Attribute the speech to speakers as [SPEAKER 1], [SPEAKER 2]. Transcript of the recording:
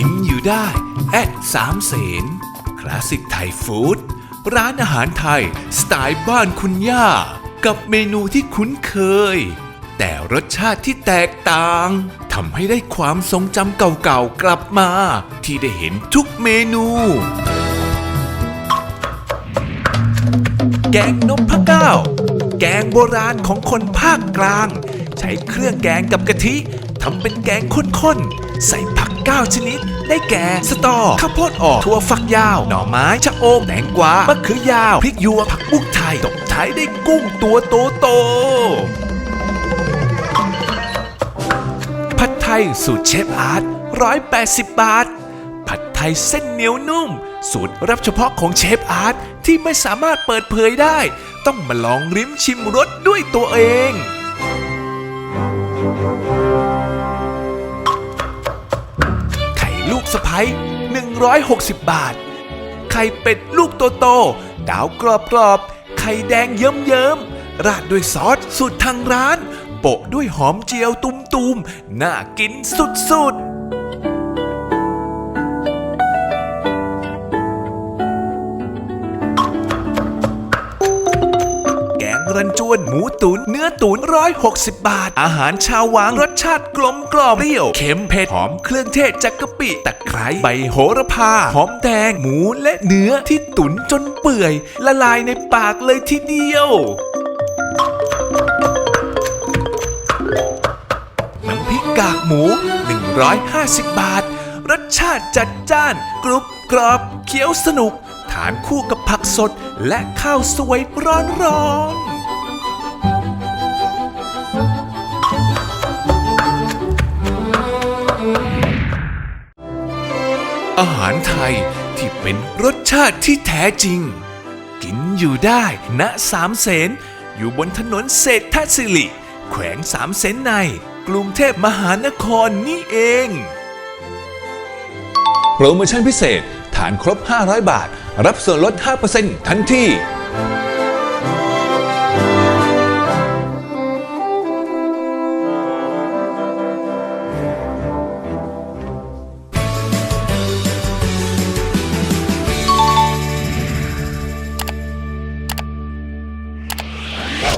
[SPEAKER 1] กินอยู่ได้ แอดสามเสนคลาสสิกไทยฟู้ดร้านอาหารไทย สไตล์บ้านคุณย่า กับเมนูที่คุ้นเคย แต่รสชาติที่แตกต่างทำให้ได้ความทรงจำเก่าๆกลับมา ที่ได้เห็นทุกเมนู แกงนพเก้า แกงโบราณของคนภาคกลาง ใช้เครื่องแกงกับกะทิทำเป็นแกงข้นๆ ใส่ผัก 9 ชนิด ได้แก่ สตอ ข้าวโพดอ่อนถั่วฝักยาว หน่อไม้ชะอมแตงกวามะเขือยาว พริกหยวกผักบุ้งไทยตบท้ายได้กุ้งตัวโตโตผัดไทยสูตรเชฟอาร์ต180 บาท ผัดไทยเส้นเหนียวนุ่ม สูตรรับเฉพาะของเชฟอาร์ตที่ไม่สามารถเปิดเผยได้ ต้องมาลองริมชิมรสด้วยตัวเอง ลูกสะพ้ย160 บาท ไข่เป็ดลูกโตโตๆดาวกรอบกรอบๆ ไข่แดงเยิ้มเยิ้มๆ ราดด้วยซอสสูตรทางร้าน โปะด้วยหอมเจียวตุ้มๆ น่ากินสุดๆ รันจวน หมูตุนเนื้อตุนร้อยหกสิบบาท อาหารชาววังรสชาติกลมกล่อมเปรี้ยว เค็มเผ็ดหอมเครื่องเทศจากกะปิตะไคร้ใบโหระพา หอมแดง หมูและเนื้อที่ตุ๋นจนเปื่อย ละลายในปากเลยทีเดียวน้ำพริกกากหมู 150 บาท รสชาติจัดจ้านกรุบกรอบเคี้ยวสนุก ทานคู่กับผักสดและข้าวสวยร้อนๆ อาหารไทยที่เป็นรสชาติที่แท้จริง กินอยู่ได้ณสามเสนอยู่บนถนนเศรษฐศิริ แขวงสามเสนใน กรุงเทพมหานครนี่เอง
[SPEAKER 2] โปรโมชั่นพิเศษ ฐานครบ 500 บาท รับส่วนลด 5%ทันที